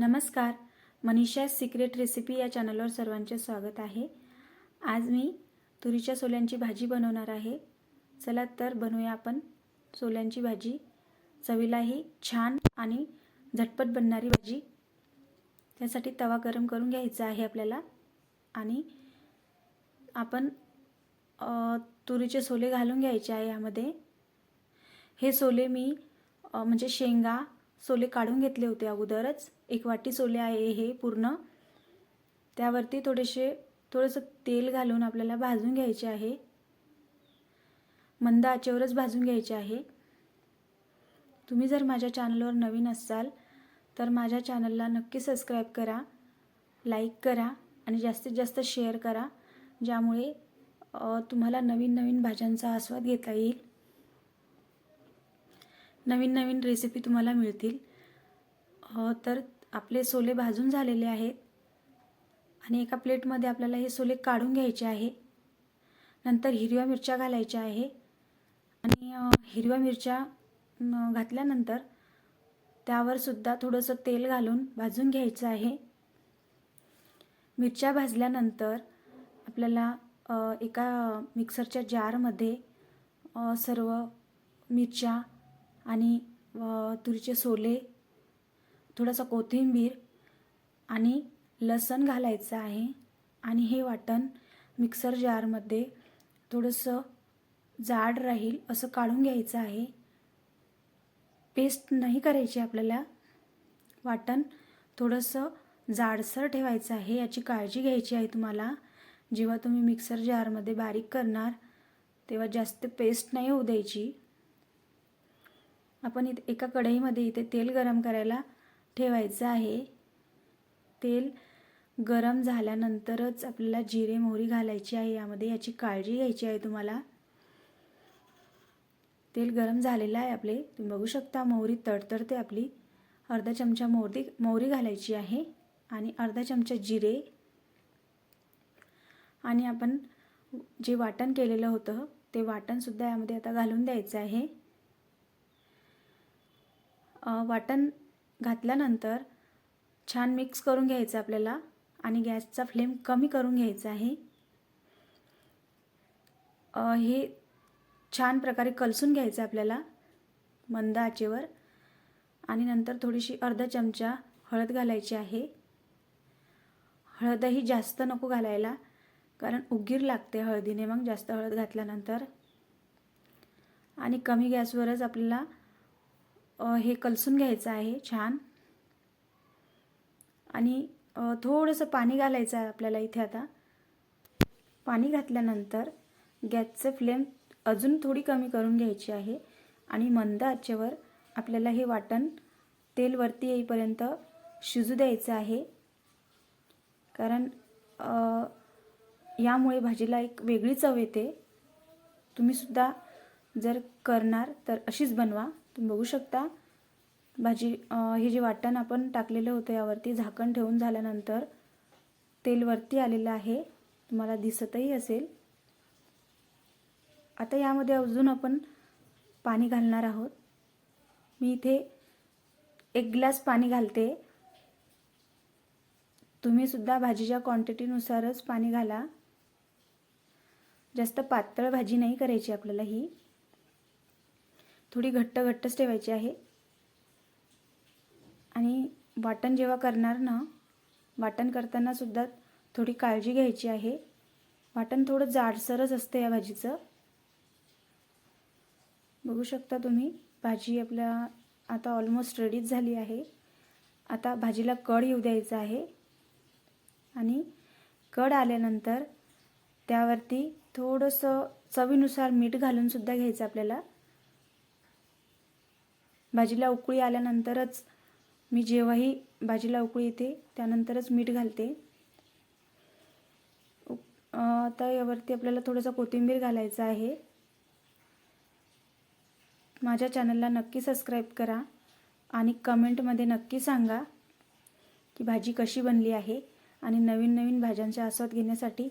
नमस्कार. Manisha secret recipe या चॅनलवर सर्वांचे स्वागत आहे. आज मी तुरीच्या सोल्यांची भाजी बनवणार आहे. चला तर बनवूया आपण सोल्यांची भाजी. चवीलाही छान आणि झटपट बनणारी भाजी. त्यासाठी तवा गरम करून घ्यायचा आहे आपल्याला. आणि आपण तुरीचे सोले घालून घ्यायचे आहे यामध्ये. हे सोले मी म्हणजे शेंगा सोले काढून घेतले होते अगोदरच. एक वाटी सोले आहे हे पूर्ण. त्यावरती थोडेसे थोडंसं तेल घालून आपल्याला भाजून घ्यायचे आहे. मंद आचेवरच भाजून घ्यायचे आहे. तुम्ही जर माझ्या चॅनलवर नवीन असाल तर माझ्या चॅनलला नक्की सबस्क्राईब करा लाईक करा आणि जास्तीत जास्त शेअर करा ज्यामुळे तुम्हाला नवीन नवीन भाज्यांचा आस्वाद घेता येईल. नवीन नवीन रेसिपी तुम्हाला मिळतील. तर आपले सोले भाजून झालेले आहेत आणि एका प्लेटमध्ये आपल्याला हे सोले काढून घ्यायचे आहे. नंतर हिरव्या मिरच्या घालायच्या आहे. आणि हिरव्या मिरच्या घातल्यानंतर त्यावर सुद्धा थोडंसं तेल घालून भाजून घ्यायचं आहे. मिरच्या भाजल्यानंतर आपल्याला एका मिक्सरच्या जारमध्ये सर्व मिरच्या आणि तुरीचे सोले थोडासा कोथिंबीर आणि लसण घालायचं आहे. आणि हे वाटण मिक्सर जारमध्ये थोडंसं जाड राहील असं काढून घ्यायचं आहे. पेस्ट नाही करायची आपल्याला. वाटण थोडंसं जाडसर ठेवायचं आहे याची काळजी घ्यायची आहे तुम्हाला. जेव्हा तुम्ही मिक्सर जारमध्ये बारीक करणार तेव्हा जास्त पेस्ट नाही होऊ द्यायची. आपण इथे एका कढईमध्ये इथे तेल गरम करायला ठेवायचं आहे. तेल गरम झाल्यानंतरच आपल्याला जिरे मोहरी घालायची आहे. यामध्ये याची काळजी घ्यायची आहे तुम्हाला. तेल गरम झालेलं आहे आपले. तुम्ही बघू शकता मोहरी तडतडते आपली. अर्धा चमचा मोहरी मोहरी घालायची आहे आणि अर्धा चमचा जिरे. आणि आपण जे वाटण केलेलं होतं ते वाटणसुद्धा यामध्ये आता घालून द्यायचं आहे. वाटण घातल्यानंतर छान मिक्स करून घ्यायचं आपल्याला आणि गॅसचा फ्लेम कमी करून घ्यायचा आहे. हे छान प्रकारे कलसून घ्यायचं आपल्याला मंद आचेवर. आणि नंतर थोडीशी अर्धा चमचा हळद घालायची आहे. हळदही जास्त नको घालायला कारण उगीर लागते हळदीने. मग जास्त हळद घातल्यानंतर आणि कमी गॅसवरच आपल्याला हे कलसून घ्यायचं आहे छान. आणि थोडंसं पाणी घालायचं आहे आपल्याला इथे आता. पाणी घातल्यानंतर गॅसचं फ्लेम अजून थोडी कमी करून घ्यायची आहे. आणि मंद आचेवर आपल्याला हे वाटण तेलवरती येईपर्यंत शिजू द्यायचं आहे. कारण यामुळे भाजीला एक वेगळी चव येते. तुम्हीसुद्धा जर करणार तर अशीच बनवा. तुम्ही बघू शकता. भाजी हे जे वाटण आपण टाकलेलं होतं यावरती झाकण ठेवून झाल्यानंतर तेल वरती आलेलं आहे. तुम्हाला दिसतही असेल. आता यामध्ये अजून आपण पाणी घालणार आहोत. मी इथे एक ग्लास पाणी घालते. तुम्हीसुद्धा भाजीच्या क्वांटिटीनुसारच पाणी घाला. जास्त पातळ भाजी नाही करायची आपल्याला ही. थोडी घट्ट घट्टच ठेवायची आहे. आणि वाटण जेव्हा करणार ना वाटण करताना सुद्धा थोडी काळजी घ्यायची आहे. वाटण थोडं जाडसरच असतं या भाजीचं. बघू शकता तुम्ही भाजी आपल्या आता ऑलमोस्ट रेडीच झाली आहे. आता भाजीला कड येऊ द्यायचं आहे. आणि कड आल्यानंतर त्यावरती थोडंसं चवीनुसार मीठ घालूनसुद्धा घ्यायचं आपल्याला. भाजीला उकळी आल्यानंतरच मी जेव्हाही भाजीला उकळी येते त्यानंतरच मीठ घालते. आता यावरती आपल्याला थोडंसं कोथिंबीर घालायचं आहे. माझ्या चॅनलला नक्की सबस्क्राईब करा आणि कमेंटमध्ये नक्की सांगा की भाजी कशी बनली आहे आणि नवीन नवीन भाज्यांचा आस्वाद घेण्यासाठी